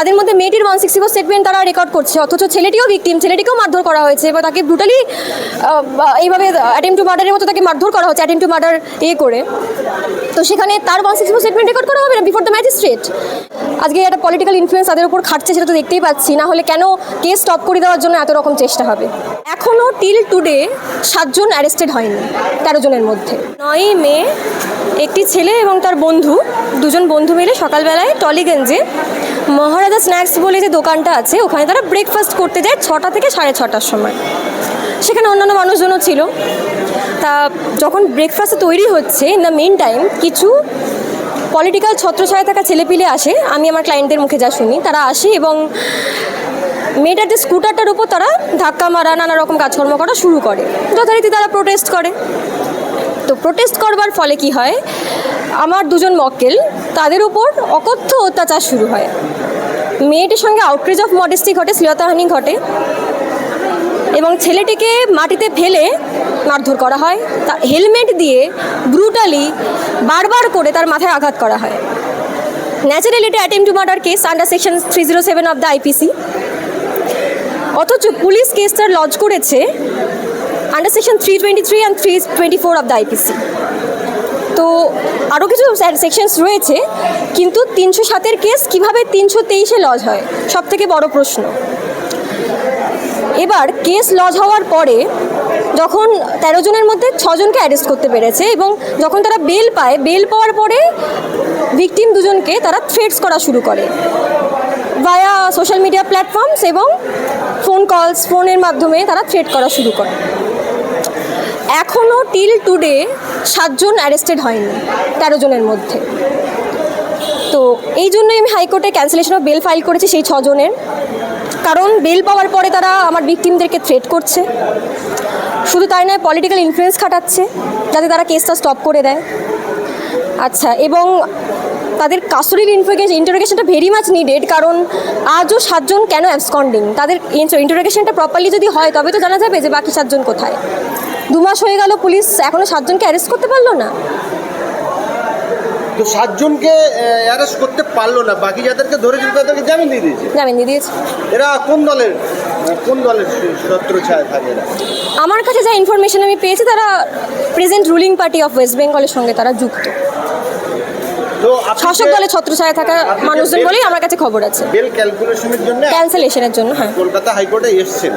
তাদের মধ্যে মেয়েটির ওয়ান সিক্সটি ফোর স্টেটমেন্ট তারা রেকর্ড করছে, অথচ ছেলেটিও ভিকটিম ছেলেটিকেও মারধর করা হয়েছে। বা তাকে ব্রুটালি এইভাবে অ্যাটেম্প টু মার্ডারের মতো তাকে মারধর করা হচ্ছে অ্যাটেম্প টু মার্ডার এ করে। তো সেখানে তার one sixty four statement record করা হবে না? বিফোর দ্য ম্যাজিস্ট্রেট আজকে একটা পলিটিক্যাল ইনফ্লুয়েন্স তাদের উপর খাটছে, সেটা তো দেখতেই পাচ্ছি। না হলে কেন কেস স্টপ করে দেওয়ার জন্য এত রকম চেষ্টা হবে? এখনও টিল টুডে সাতজন অ্যারেস্টেড হয়নি, তেরো জনের মধ্যে। নয়ই মে, একটি ছেলে এবং তার বন্ধু, দুজন বন্ধু মিলে সকালবেলায় টলিগঞ্জে মহারাজা স্ন্যাক্স বলে যে দোকানটা আছে, ওখানে তারা ব্রেকফাস্ট করতে যায় ছটা থেকে সাড়ে ছটার সময়। সেখানে অন্যান্য মানুষজনও ছিল। তা যখন ব্রেকফাস্ট তৈরি হচ্ছে ইন দ্য মেন টাইম কিছু পলিটিক্যাল ছত্রছায়া থাকা ছেলেপিলে আসে, আমি আমার ক্লায়েন্টদের মুখে যা শুনি, তারা আসে এবং মেয়েটার যে স্কুটারটার উপর তারা ধাক্কা মারা, নানা রকম কাজকর্ম করা শুরু করে। যথারীতি তারা প্রোটেস্ট করে। তো প্রোটেস্ট করবার ফলে কি হয়, আমার দুজন মক্কেল তাদের উপর অকথ্য অত্যাচার শুরু হয়। মেয়েটির সঙ্গে আউটরিচ অফ মডেস্টি ঘটে, শ্লীলতাহানি ঘটে এবং ছেলেটিকে মাটিতে ফেলে মারধর করা হয়। তা হেলমেট দিয়ে ব্রুটালি বারবার করে তার মাথায় আঘাত করা হয়। ন্যাচারালি এটা attempt to murder case under section three zero seven of the IPC অথচ পুলিশ কেসটা লজ করেছে under section three twenty three and three twenty four of the IPC তো আরও কিছু সেকশনস রয়েছে, কিন্তু তিনশো সাতের কেস কীভাবে তিনশো তেইশে লজ হয়? সব থেকে বড় প্রশ্ন। এবার কেস লজ হওয়ার পরে যখন তেরো জনের মধ্যে ছজনকে অ্যারেস্ট করতে পেরেছে এবং যখন তারা বেল পায় বেল পাওয়ার পরে ভিকটিম দুজনকে তারা থ্রেটস করা শুরু করে ভায়া সোশ্যাল মিডিয়া প্ল্যাটফর্মস এবং ফোন কলস ফোনের মাধ্যমে তারা থ্রেট করা শুরু করে। এখনও টিল টুডে সাতজন অ্যারেস্টেড হয়নি, তেরো জনের মধ্যে। তো এই জন্যই আমি হাইকোর্টে ক্যান্সেলেশন অফ বেল ফাইল করেছি সেই ছজনের। কারণ বেল পাওয়ার পরে তারা আমার ভিকটিমদেরকে থ্রেট করছে। শুধু তাই নয় পলিটিক্যাল ইনফ্লুয়েন্স খাটাচ্ছে, যাতে তারা কেসটা স্টপ করে দেয়। আচ্ছা এবং তাদের কাস্টোডিয়াল ইনফোগেশন ইন্টারোগেশনটা ভেরি মাচ নিডেড কারণ আজও সাতজন কেন অ্যাবসকন্ডিং তাদের ইন্টারোগেশনটা প্রপারলি যদি হয় তবে তো জানা যাবে যে বাকি সাতজন কোথায়। দু মাস হয়ে গেল পুলিশ এখনও সাতজনকে অ্যারেস্ট করতে পারল না। তো সাতজনকে অ্যারেস্ট করতে পারল না। বাকি যাদেরকে ধরেছিল তাদেরকে জামিন দিয়ে দিয়েছে? জামিন দিয়ে দিয়েছে। এরা কোন দলের কোন দলের ছায়া থাকে এরা? আমার কাছে যা ইনফরমেশন আমি পেয়েছি তারা present ruling party of west বেঙ্গলের সঙ্গে তারা যুক্ত। শাসক দলে ছত্রছায়া থাকা মানুষজন বলেই আমার কাছে খবর আছে। বেল ক্যালকুলেশনের জন্য ক্যান্সেলেশনের জন্য হ্যাঁ। কলকাতা হাইকোর্টে এসছেন।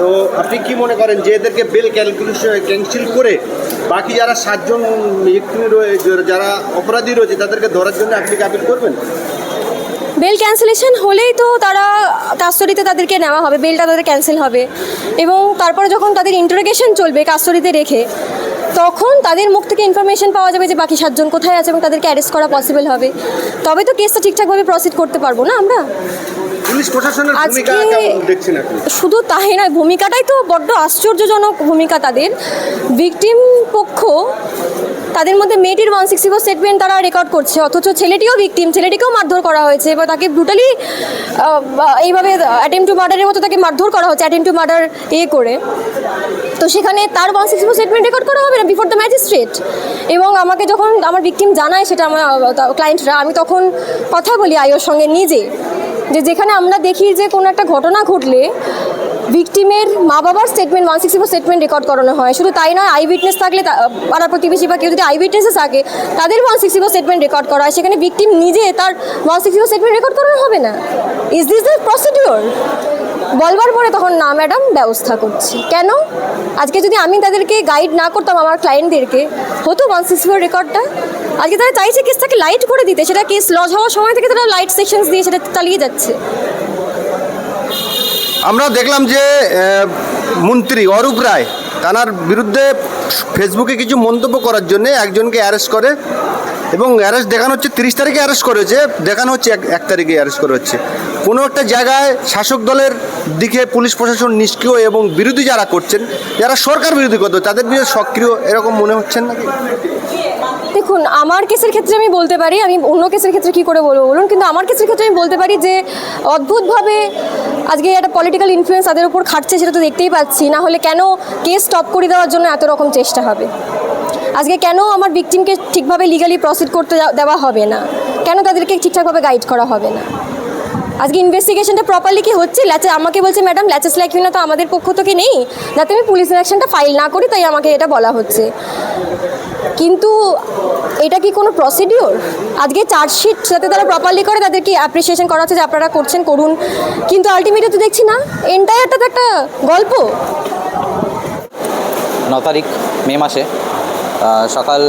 তো আপনি কি মনে করেন যে এদেরকে বেল ক্যালকুলেশন ক্যান্সেল করে বাকি যারা সাতজন ব্যক্তি রয়েছে যারা অপরাধী রয়েছে তাদেরকে ধরার জন্য আপনি কি আপিল করবেন? বেল ক্যান্সেলেশন হলেই তো তারা কাস্টডিতে তাদেরকে নেওয়া হবে বেলটা তাদের ক্যান্সেল হবে। এবং তারপরে যখন তাদের ইন্টারোগেশন চলবে কাস্টডিতে রেখে তখন তাদের মুখ থেকে ইনফরমেশন পাওয়া যাবে যে বাকি সাতজন কোথায় আছে এবং তাদেরকে অ্যারেস্ট করা পসিবল হবে। তবে তো কেসটা ঠিকঠাকভাবে প্রসিড করতে পারব না আমরা? পুলিশ প্রশাসনের ভূমিকা কেমন দেখছেন আপনি? শুধু তাই নয় ভূমিকাটাই তো বড্ড আশ্চর্যজনক ভূমিকা তাদের। ভিকটিম পক্ষ তাদের মধ্যে মেয়েটির ওয়ান সিক্সটি ফোর স্টেটমেন্ট তারা রেকর্ড করছে, অথচ ছেলেটিও ভিকটিম ছেলেটিকেও মারধর করা হয়েছে, এবার তাকে ব্রুটালি এইভাবে অ্যাটেম্প টু মার্ডারের মতো তাকে মারধর করা হচ্ছে অ্যাটেম্প টু মার্ডার এ করে। তো সেখানে তার one sixty four statement record করা হবে না? বিফোর দ্য ম্যাজিস্ট্রেট এবং আমাকে যখন আমার ভিকটিম জানায় সেটা আমার ক্লায়েন্টরা আমি তখন কথা বলি আয়োর সঙ্গে নিজে, যে যেখানে আমরা দেখি যে কোনো একটা ঘটনা ঘটলে ভিকটিমের মা বাবার statement one sixty four statement record করানো হয়। শুধু তাই নয় আই উইটনেস থাকলে পাড়া প্রতিবেশী বা কেউ যদি আই উইটনেসে থাকে, তাদের one sixty four statement record করা হয়। সেখানে ভিকটিম নিজে তার one sixty four statement record করানো হবে না। ইজ দিস দ্য প্রসিডিওর বলবার পরে তখন না ম্যাডাম ব্যবস্থা করছি। কেন? আজকে যদি আমি তাদেরকে গাইড না করতাম, আমার ক্লায়েন্টদেরকে হতো ওয়ান সিক্সটি ফোর রেকর্ডটা আজকে তারা চাইছে কেসটাকে লাইট করে দিতে। সেটা কেস লজ হওয়ার সময় থেকে তারা লাইট সেকশনস দিয়ে সেটা চালিয়ে যাচ্ছে। আমরা দেখলাম যে মন্ত্রী অরূপ রায়, তানার বিরুদ্ধে ফেসবুকে কিছু মন্তব্য করার জন্য একজনকে অ্যারেস্ট করে এবং অ্যারেস্ট দেখানো হচ্ছে, তিরিশ তারিখে অ্যারেস্ট করেছে, দেখানো হচ্ছে এক এক তারিখে অ্যারেস্ট করা হচ্ছে। কোনো একটা জায়গায় শাসক দলের দিকে পুলিশ প্রশাসন নিষ্ক্রিয় এবং বিরোধী যারা করছেন, যারা সরকার বিরোধী করতো, তাদের বিরুদ্ধে সক্রিয়, এরকম মনে হচ্ছেন নাকি? দেখুন, আমার কেসের ক্ষেত্রে আমি বলতে পারি, আমি অন্য কেসের ক্ষেত্রে কি করে বলব বলুন? কিন্তু আমার কেসের ক্ষেত্রে আমি বলতে পারি যে, অদ্ভুতভাবে আজকে একটা পলিটিক্যাল ইনফ্লুয়েন্স তাদের উপর খাটছে সেটা তো দেখতেই পাচ্ছি। না হলে কেন কেস স্টপ করে দেওয়ার জন্য এত রকম চেষ্টা হবে? আজকে কেন আমার ভিকটিমকে ঠিকভাবে লিগালি প্রসিড করতে দেওয়া হবে না? কেন তাদেরকে ঠিকঠাকভাবে গাইড করা হবে না? আজকে ইনভেস্টিগেশনটা প্রপারলি কি হচ্ছে? ল্যাচে আমাকে বলছে, ম্যাডাম, ল্যাচেস লাইক না তো আমাদের পক্ষ থেকে নেই। যাতে আমি পুলিশ অ্যাকশনটা ফাইল না করি, তাই আমাকে এটা বলা হচ্ছে। কিন্তু এটা কি কোনো প্রসিডিওর আজকে চার্জশিট যাতে তারা প্রপারলি করে, তাদেরকে অ্যাপ্রিসিয়েশন করা হচ্ছে যে আপনারা করছেন, করুন। কিন্তু আলটিমেটলি তো দেখছি না এন্টায়ারটা তো একটা গল্প। ন তারিখ মে মাসে সকাল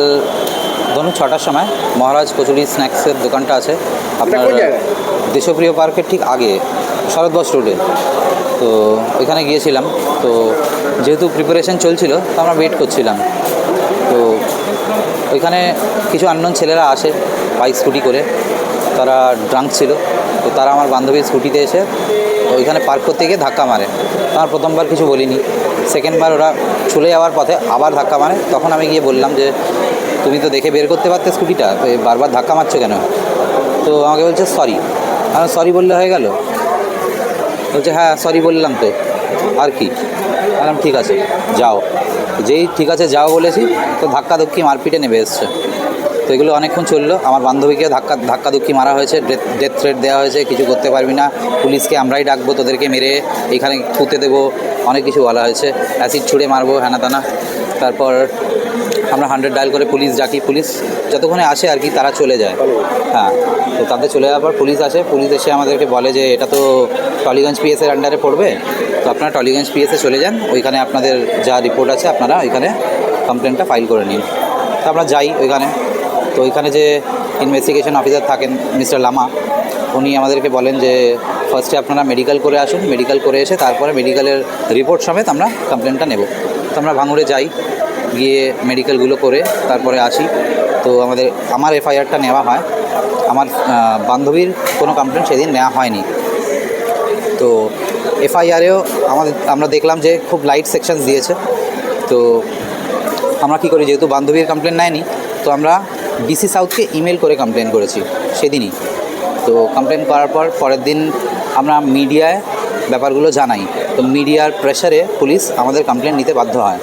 ধরুন ছটার সময় মহারাজ কচুরি স্ন্যাক্সের দোকানটা আছে আপনার দেশপ্রিয় পার্কের ঠিক আগে শরৎবস রোডে তো ওইখানে গিয়েছিলাম। তো যেহেতু প্রিপারেশন চলছিল তো আমরা ওয়েট করছিলাম। তো ওইখানে কিছু আননোন ছেলেরা আসে বাইক স্কুটি করে। তারা ড্রাঙ্ক ছিল। তো তারা আমার বান্ধবীর স্কুটিতে এসে ওইখানে পার্ক করতে গিয়ে ধাক্কা মারে। আমার প্রথমবার কিছু বলিনি। সেকেন্ডবার ওরা চলে যাওয়ার পথে আবার ধাক্কা মারে। তখন আমি গিয়ে বললাম যে তুমি তো দেখে বের করতে পারতে স্কুটিটা বারবার ধাক্কা মারছো কেন? তো আমাকে বলছে সরি আমি সরি বললে হয়ে গেল? বলছে হ্যাঁ সরি বললাম তো। আর কি? বললাম, ঠিক আছে, যাও। যেই ঠিক আছে, যাও বলেছি, তো ধাক্কা ধুক্কি মারপিটে নেমে এসছে। তো এগুলো অনেকক্ষণ চলল। আমার বান্ধবীকে ধাক্কা ধাক্কা ধুক্কি মারা হয়েছে, ডেথ থ্রেট দেওয়া হয়েছে, কিছু করতে পারবি না। পুলিশকে আমরাই ডাকবো, তোদেরকে মেরে এখানে থুতে দেবো, অনেক কিছু বলা হয়েছে। অ্যাসিড ছুঁড়ে মারবো হ্যানা তানা তারপর আমরা হান্ড্রেড ডায়াল করে পুলিশ ডাকি পুলিশ যতক্ষণে আসে আর কি তারা চলে যায়। হ্যাঁ তো তাদের চলে যাওয়ার পর পুলিশ আসে পুলিশ এসে আমাদেরকে বলে যে এটা তো টলিগঞ্জ পিএসের আন্ডারে পড়বে, তো আপনারা টলিগঞ্জ পিএসে চলে যান, ওইখানে আপনাদের যা রিপোর্ট আছে আপনারা ওইখানে কমপ্লেনটা ফাইল করে নিন। তো আমরা যাই ওইখানে, তো ওইখানে যে ইনভেস্টিগেশন অফিসার থাকেন মিস্টার লামা, উনি আমাদেরকে বলেন যে ফার্স্টে আপনারা মেডিকেল করে আসুন মেডিকেল করে এসে তারপরে মেডিকেলের রিপোর্ট সমেত আমরা কমপ্লেনটা নেব। তো আমরা ভাঙড়ে যাই গিয়ে মেডিকেলগুলো করে তারপরে আসি। তো আমাদের, আমার এফআইআরটা নেওয়া হয়। আমার বান্ধবীর কোনো কমপ্লেন সেদিন নেওয়া হয়নি। তো এফআইআরেও আমাদের, আমরা দেখলাম যে খুব লাইট সেকশন দিয়েছে। তো আমরা কী করি, যেহেতু বান্ধবীর কমপ্লেন নেয়নি, তো আমরা ডিসি সাউথকে ইমেল করে কমপ্লেন করেছি, সেদিনই। তো কমপ্লেন করার পর, পরের দিন আমরা মিডিয়ায় ব্যাপারগুলো জানাই। তো মিডিয়ার প্রেশারে পুলিশ আমাদের কমপ্লেন নিতে বাধ্য হয়।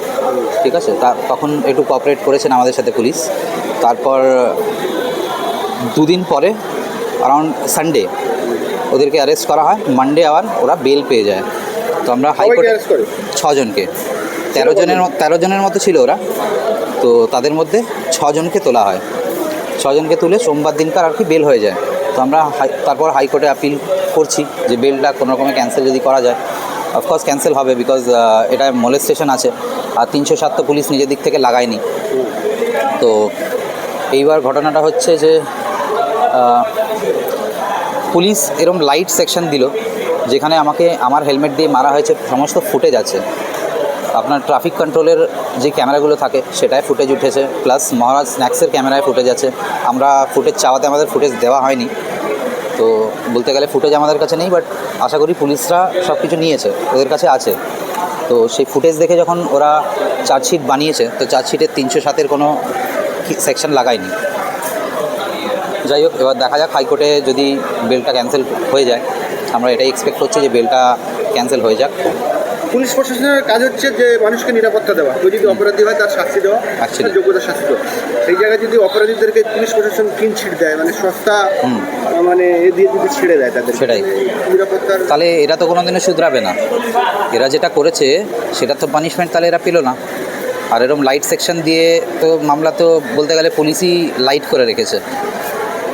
ঠিক আছে? তা তখন একটু কোঅপারেট করেছেন আমাদের সাথে পুলিশ। তারপর দুদিন পরে অ্যারাউন্ড সানডে ওদেরকে অ্যারেস্ট করা হয়। মানডে আবার ওরা বেল পেয়ে যায়। তো আমরা হাইকোর্টে ছজনকে। তেরো জনের মতো তেরো জনের মতো ছিল ওরা। তো তাদের মধ্যে ছজনকে তোলা হয়। ছজনকে তুলে সোমবার দিনকার আর কি বেল হয়ে যায়। তো আমরা তারপর হাইকোর্টে আপিল করছি যে বেলটা কোনো রকমে ক্যান্সেল যদি করা যায়। অফকোর্স ক্যান্সেল হবে বিকজ এটা মোলেস্টেশন আছে, আর তিনশো সাত তো পুলিশ নিজের দিক থেকে লাগায়নি। তো এইবার ঘটনাটা হচ্ছে যে পুলিশ এরম লাইট সেকশন দিল, যেখানে আমাকে আমার হেলমেট দিয়ে মারা হয়েছে, সমস্ত ফুটেজ আছে। আপনার ট্রাফিক কন্ট্রোলের যে ক্যামেরাগুলো থাকে, সেটায় ফুটেজ উঠেছে প্লাস মহারাজ স্ন্যাক্সের ক্যামেরায় ফুটেজ আছে। আমরা ফুটেজ চাওয়াতে আমাদের ফুটেজ দেওয়া হয়নি। তো বলতে গেলে ফুটেজ আমাদের কাছে নেই বাট আশা করি পুলিশরা সব কিছু নিয়েছে ওদের কাছে আছে। তো সেই ফুটেজ দেখে যখন ওরা চার্জশিট বানিয়েছে তো চার্জশিটের তিনশো সাতের কোনো সেকশন লাগায়নি। যাই হোক এবার দেখা যাক হাইকোর্টে যদি বেলটা ক্যান্সেল হয়ে যায় আমরা এটাই এক্সপেক্ট করছি যে বেলটা ক্যান্সেল হয়ে যাক। পুলিশ প্রশাসনের কাজ হচ্ছে যে মানুষকে নিরাপত্তা দেওয়া। কেউ যদি অপরাধী হয় তার শাস্তি দেওয়া. তার যোগ্যতা শাস্তি দেওয়া। সেই জায়গায় যদি অপরাধীদেরকে পুলিশ প্রশাসন কিন ছিড়ে দেয় মানে সস্তা মানে দিয়ে যদি ছিঁড়ে দেয় তাদের সেটাই। তাহলে এরা তো কোনো দিনও শুধরাবে না। এরা যেটা করেছে সেটা তো পানিশমেন্ট তাহলে এরা পেল না। আর এরকম লাইট সেকশন দিয়ে তো মামলা তো বলতে গেলে পুলিশই লাইট করে রেখেছে।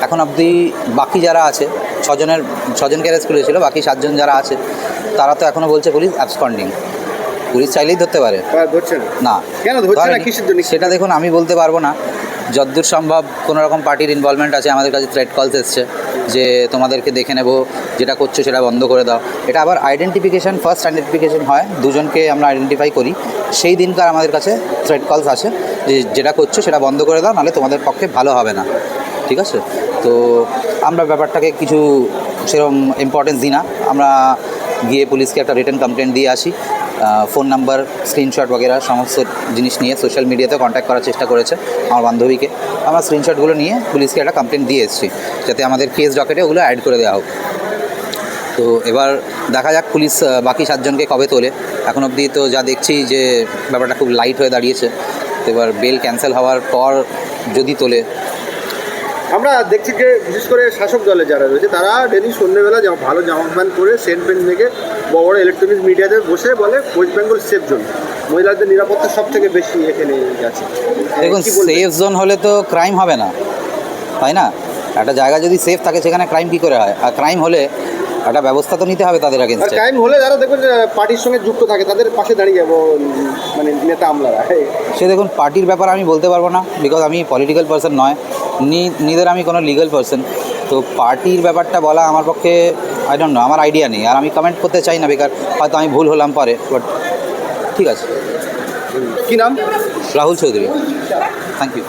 এখন অবধি বাকি যারা আছে ছজনের ছজনকে অ্যারেস্ট করেছিল বাকি সাতজন যারা আছে তারা তো এখনও বলছে পুলিশ অ্যাবসকন্ডিং পুলিশ চাইলেই ধরতে পারে। না? কেন সেটা দেখুন আমি বলতে পারব না। যতদূর সম্ভব কোনো রকম পার্টির ইনভলভমেন্ট আছে আমাদের কাছে থ্রেড কলস এসছে। যে তোমাদেরকে দেখে নেব, যেটা করছ সেটা বন্ধ করে দাও। এটা আবার আইডেন্টিফিকেশন ফার্স্ট আইডেন্টিফিকেশন হয়, দুজনকে আমরা আইডেন্টিফাই করি। সেই দিনকার আমাদের কাছে থ্রেড কলস আসে, যে যেটা করছ সেটা বন্ধ করে দাও, নাহলে তোমাদের পক্ষে ভালো হবে না। ঠিক আছে? তো আমরা ব্যাপারটাকে কিছু সেরকম ইম্পর্টেন্স দিই না। আমরা গিয়ে পুলিশকে একটা রিটার্ন কমপ্লেন দিয়ে আসি। ফোন নাম্বার স্ক্রিনশট বগেরা সমস্ত জিনিস নিয়ে সোশ্যাল মিডিয়াতে কন্ট্যাক্ট করার চেষ্টা করেছে আমার বান্ধবীকে। আমরা স্ক্রিনশটগুলো নিয়ে পুলিশকে একটা কমপ্লেন দিয়ে এসেছি, যাতে আমাদের কেস ডকেটে ওগুলো অ্যাড করে দেওয়া হোক। তো এবার দেখা যাক পুলিশ বাকি সাতজনকে কবে তোলে। এখন অবধি তো যা দেখছি যে ব্যাপারটা খুব লাইট হয়ে দাঁড়িয়েছে। তো এবার বেল ক্যান্সেল হওয়ার পর যদি তোলে। আমরা দেখছি যে বিশেষ করে শাসক দলে যারা রয়েছে তারা ডেলি সন্ধ্যেবেলা ভালো জামা প্যান্ট পরে সেন্ট প্যান্ট মেখে বড় বড় ইলেকট্রনিক মিডিয়াতে বসে বলে ওয়েস্ট বেঙ্গল সেফ জোন মহিলাদের নিরাপত্তা সব থেকে বেশি এখানে আছে দেখুন? সেফ জোন হলে তো ক্রাইম হবে না তাই না? একটা জায়গা যদি সেফ থাকে সেখানে ক্রাইম কী করে হয়? আর ক্রাইম হলে একটা ব্যবস্থা তো নিতে হবে তাদের আগেনস্টে ক্রাইম হলে যারা দেখবেন পার্টির সঙ্গে যুক্ত থাকে তাদের পাশে দাঁড়িয়ে যাব মানে নেতা আমলারা। সে দেখুন পার্টির ব্যাপার আমি বলতে পারব না বিকজ আমি পলিটিক্যাল পার্সন নয়। নিদের আমি কোনো লিগাল পার্সন তো পার্টির ব্যাপারটা বলা আমার পক্ষে আই ডোন্ট নো আমার আইডিয়া নেই। আর আমি কমেন্ট করতে চাই না বেকার হয়তো আমি ভুল হলাম পরে বাট ঠিক আছে। কী নাম? রাহুল চৌধুরী। Thank you